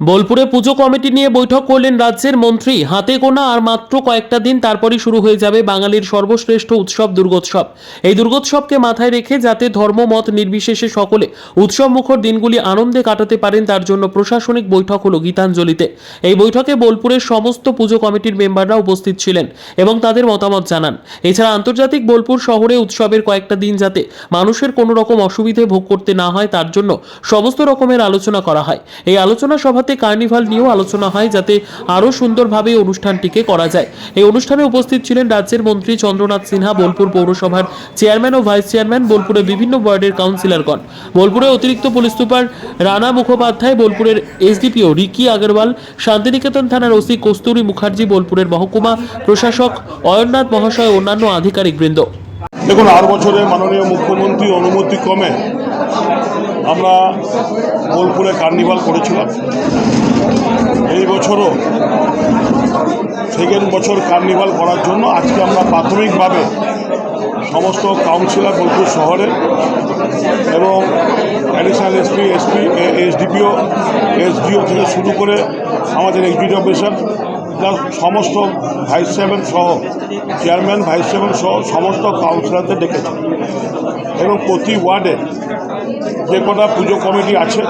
বোলপুরে পুজো কমিটি নিয়ে বৈঠক করলেন রাজ্যের মন্ত্রী। হাতে গোনা আর মাত্র কয়েকটা দিন তারপরই শুরু হয়ে যাবে বাঙালির সর্বশ্রেষ্ঠ উৎসব দুর্গোৎসব। এই দুর্গোৎসবকে মাথায় রেখে যাতে ধর্মমত নির্বিশেষে সকলে উৎসব মুখর দিনগুলি আনন্দে কাটাতে পারেন, তার জন্য প্রশাসনিক বৈঠক হলো গীতাঞ্জলিতে। এই বৈঠকে বোলপুরের সমস্ত পুজো কমিটির মেম্বাররা উপস্থিত ছিলেন এবং তাদের মতামত জানান। এছাড়া আন্তর্জাতিক বোলপুর শহরে উৎসবের কয়েকটা দিন যাতে মানুষের কোনো রকম অসুবিধে ভোগ করতে না হয়, তার জন্য সমস্ত রকমের আলোচনা করা হয়। এই আলোচনা সভাতে কার্নিভাল নিয়েও আলোচনা হয় যাতে আরও সুন্দরভাবে অনুষ্ঠানটিকে করা যায়। এই অনুষ্ঠানে উপস্থিত ছিলেন রাজ্যের মন্ত্রী চন্দ্রনাথ সিনহা, বোলপুর পৌরসভার চেয়ারম্যান ও ভাইস চেয়ারম্যান, বোলপুরের বিভিন্ন ওয়ার্ডের কাউন্সিলরগণ। বোলপুরে অতিরিক্ত পুলিশ সুপার রানা মুখোপাধ্যায়, বোলপুরের এসডিপিও রিকি আগরওয়াল, শান্তিনিকেতন থানার ওসি কস্তুরী মুখার্জি, বোলপুরের মহকুমা প্রশাসক অয়ননাথ মহাশয় অন্যান্য আধিকারিকবৃন্দ। দেখুন, আর বছরে মাননীয় মুখ্যমন্ত্রী অনুমতি ক্রমে আমরা বোলপুরে কার্নিভাল করেছিলাম। এই বছরও সেকেন্ড বছর কার্নিভাল করার জন্য আজকে আমরা প্রাথমিকভাবে সমস্ত কাউন্সিলর বোলপুর শহরে এবং additional SP SP SDPO SDO থেকে শুরু করে আমাদের এক্সিকিউটিভ অফিসার, প্লাস সমস্ত ভাইস চেয়ারম্যান সহ, চেয়ারম্যান, ভাইস চেয়ারম্যান সহ সমস্ত কাউন্সিলরদের ডেকেছে। এবং প্রতি ওয়ার্ডে যে কটা পুজো কমিটি আছে,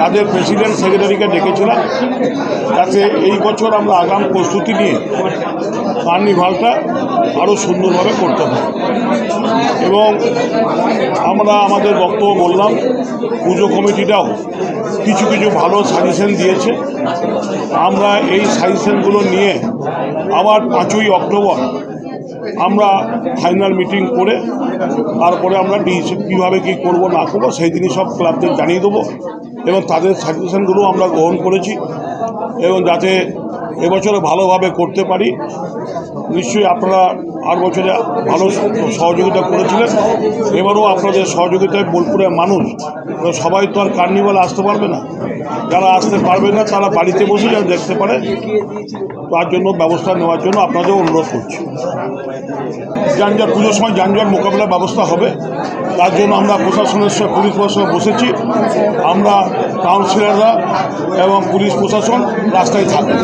তাদের প্রেসিডেন্ট সেক্রেটারিকে ডেকেছিলাম। যাতে এই বছর আমরা আগাম প্রস্তুতি নিয়ে কার্নিভালটা আরও সুন্দরভাবে করতে পারি এবং আমরা আমাদের বক্তব্য বললাম, পুজো কমিটিটাও কিছু কিছু ভালো সাজেশন দিয়েছে। আমরা এই সাজেশনগুলো নিয়ে আবার পাঁচই অক্টোবর আমরা ফাইনাল মিটিং করে তারপরে আমরা ডিসিশন কীভাবে কী করব, না করব, সেই দিনই সব ক্লাবদের জানিয়ে দেবো। এবং তাদের সাজেশনগুলো আমরা গ্রহণ করেছি। এবং যাতে এবছরে ভালোভাবে করতে পারি। নিশ্চয়ই আপনারা আর বছরে ভালো সহযোগিতা করেছিলেন। এবারও আপনাদের সহযোগিতায় বোলপুরের মানুষ সবাই তো আর কার্নিভাল আসতে পারবে না। যারা আসতে পারবে না, তারা বাড়িতে বসে যেন দেখতে পারে। তার জন্য ব্যবস্থা নেওয়ার জন্য আপনাদের অনুরোধ করছি। যানজট, পুজোর সময় যানজট মোকাবিলার ব্যবস্থা হবে। তার জন্য আমরা প্রশাসনের সঙ্গে, পুলিশ প্রশাসনে বসেছি। আমরা কাউন্সিলররা এবং পুলিশ প্রশাসন রাস্তায় থাকবে।